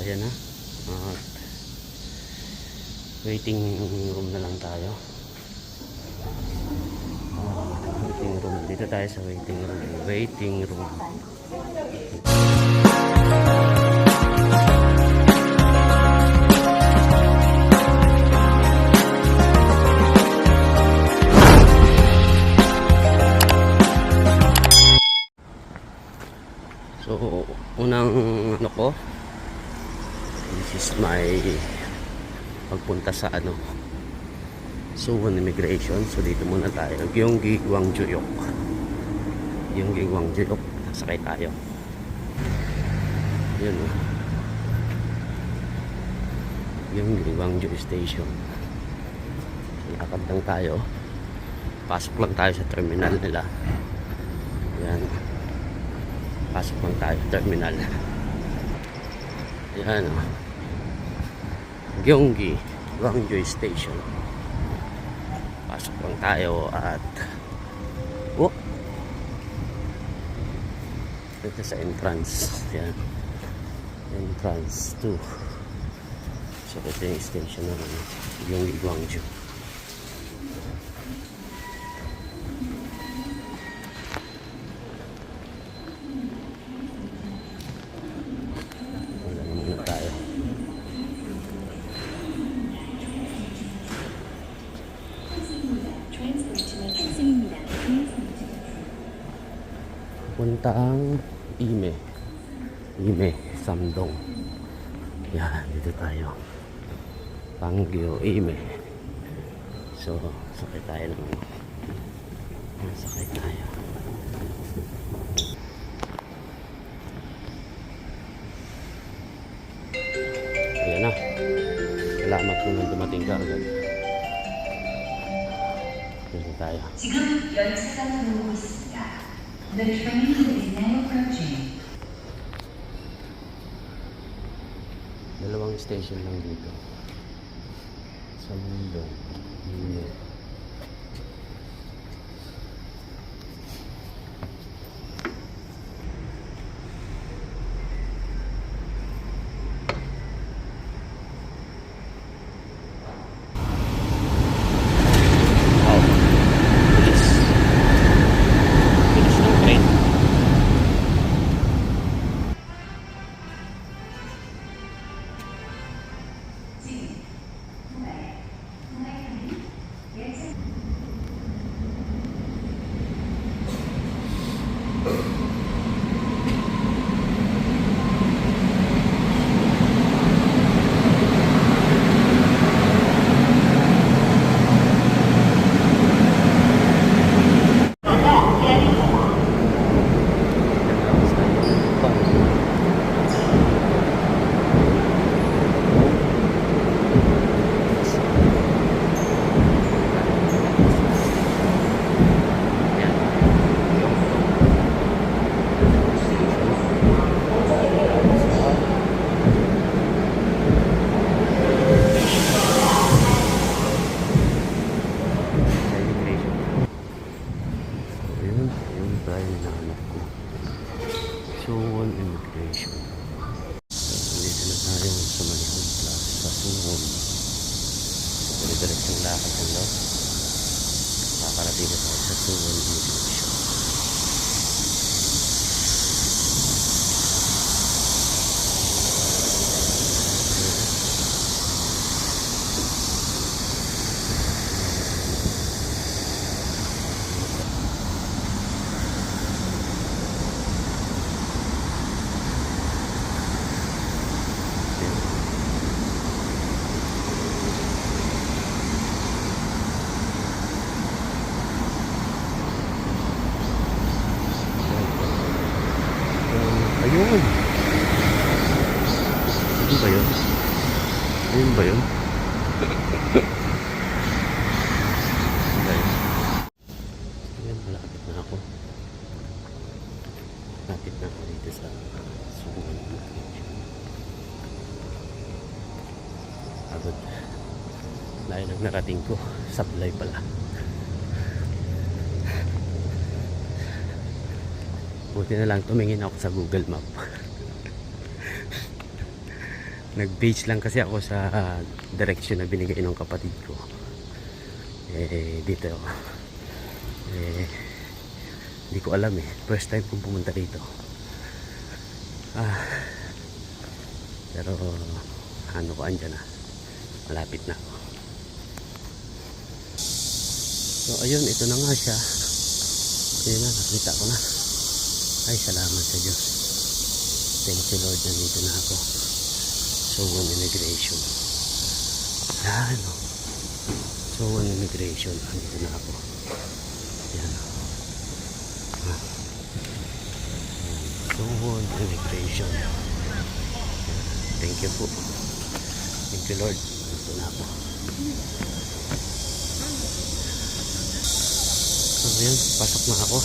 ayan na. At waiting room na lang tayo. Waiting room. Dito tayo sa waiting room. Waiting room. Pagpunta sa ano, Suwon Immigration. So, dito muna tayo. Gyeonggi Gwangjuyok. Gyeonggi Gwangjuyok. Sakay tayo. Yun o. Gyeonggi Gwangju Station. Lakad lang tayo. Pasok lang tayo sa terminal nila. Yan. Pasok lang tayo sa terminal. Yan o. Gyeonggi Gwangju Station. Pasok lang tayo at oh, dito sa entrance. Yan. Entrance 2. So ito station ng ano, Gyeonggi Gwangju. papunta ang Ime. Ime, Samdong. Yan, dito tayo. Panggyo, Ime. So, sakay tayo ng sakay tayo. Ayan na. Salamat kung nang dumating ka agad. Dito tayo. Siguro, yun sa tanong The train is now approaching. Dalawang station lang dito. Sa mundo. Wow. Bilis. Bilis ng train. Ayun, ayun tayo hinahanap ko. Suwon Immigration. Nandito na tayo sa Manihon Plaza sa Suwon. Dire-direct ang lakad ng loob. Makakarating na tayo sa Suwon Immigration. Ayun. Ayun ba yun? Ayun ba yun? Ayun, malapit na ako. Malapit na ako dito sa Suwan. Agad. Layo ng narating ko. Sablay pala. Buti na lang tumingin ako sa Google Map. Nag-base lang kasi ako sa ah, direction na binigay ng kapatid ko. Eh, dito. Eh, hindi ko alam eh. First time kong pumunta dito. Ah, pero ano ko andyan na. Malapit na ako. So ayun, ito na nga siya. Ayun na, nakita ko na. Ay, salamat sa Diyos. Thank you Lord, nandito na ako. So, on immigration. Yan, o. So, on immigration, nandito na ako. Yan, o. Ah. So, on immigration. Thank you po. Thank you Lord. Nandito na ako. So, yun, pasok na ako.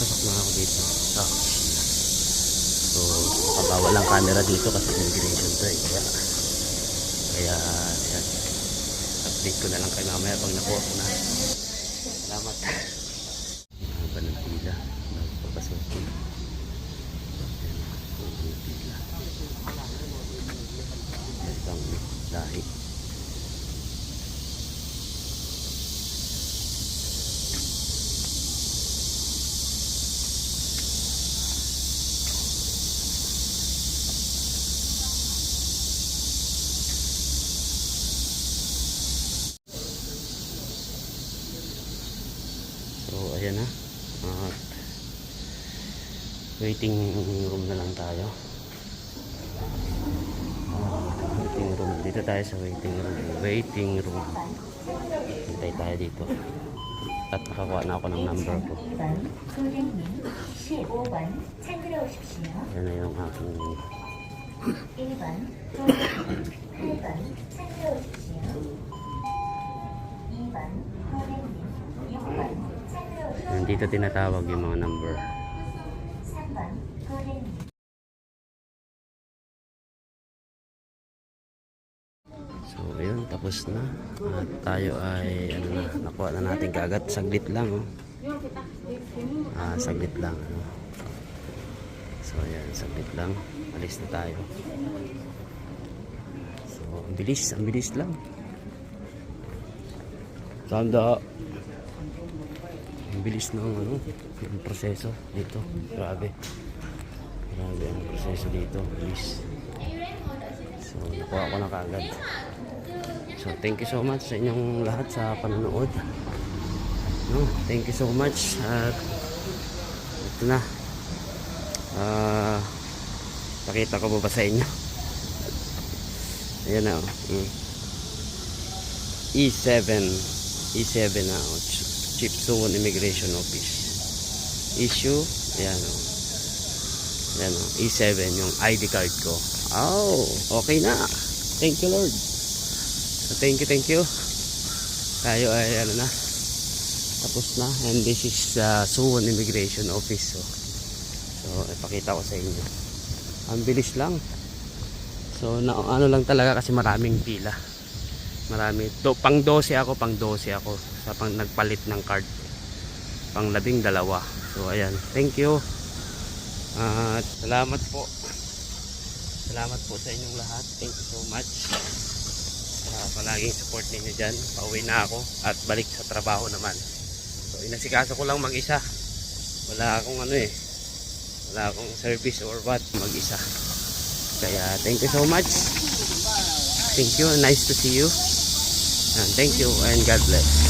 Pasok na ako dito. So, kabawal ang camera dito kasi immigration to eh. Kaya, kaya, yan. Update ko na lang kay mamaya pag nakuha ko na. Salamat. Haba ng pila. Nagpapasukin. Yan, haba ng pila. Ibang lahi. So, ayan na. At waiting room na lang tayo. Waiting room. Dito tayo sa waiting room. Waiting room. Hintay tayo dito. At nakakuha na ako ng number ko. Yan na yung aking nandito tinatawag yung mga number. So, ayun, tapos na. At tayo ay, ano na, nakuha na natin kagat. Saglit lang, oh. Ah, saglit lang, ano. So, ayan, saglit lang. Alis na tayo. So, ang bilis, ang bilis lang. Tanda. Ang bilis ng, ano, ng proseso dito. Grabe. Grabe ang proseso dito. Bilis. So, nakuha ko na kagad. So, thank you so much sa inyong lahat sa panonood. No, thank you so much. At ito na. Ah, pakita ko ba ba sa inyo? Ayan na. oh. Mm. E7. E7 na. Oh. Ch- Chief Suwon Immigration Office. Issue. Ayan o. Ayan o. E7 yung ID card ko. Oh, okay na. Thank you Lord. So, thank you, thank you. Tayo ay ano na. Tapos na. And this is uh, Suwon Immigration Office. So, so ipakita ko sa inyo. Ang bilis lang. So, na, ano lang talaga kasi maraming pila. Marami. Do, pang 12 ako, pang 12 ako. Sa pang nagpalit ng card. Pang labing dalawa. So, ayan. Thank you. At salamat po. Salamat po sa inyong lahat. Thank you so much. Sa palaging support ninyo dyan. Pauwi na ako at balik sa trabaho naman. So, inasikaso ko lang mag-isa. Wala akong ano eh. Wala akong service or what. Mag-isa. Kaya, thank you so much. Thank you. Nice to see you. And thank you and God bless.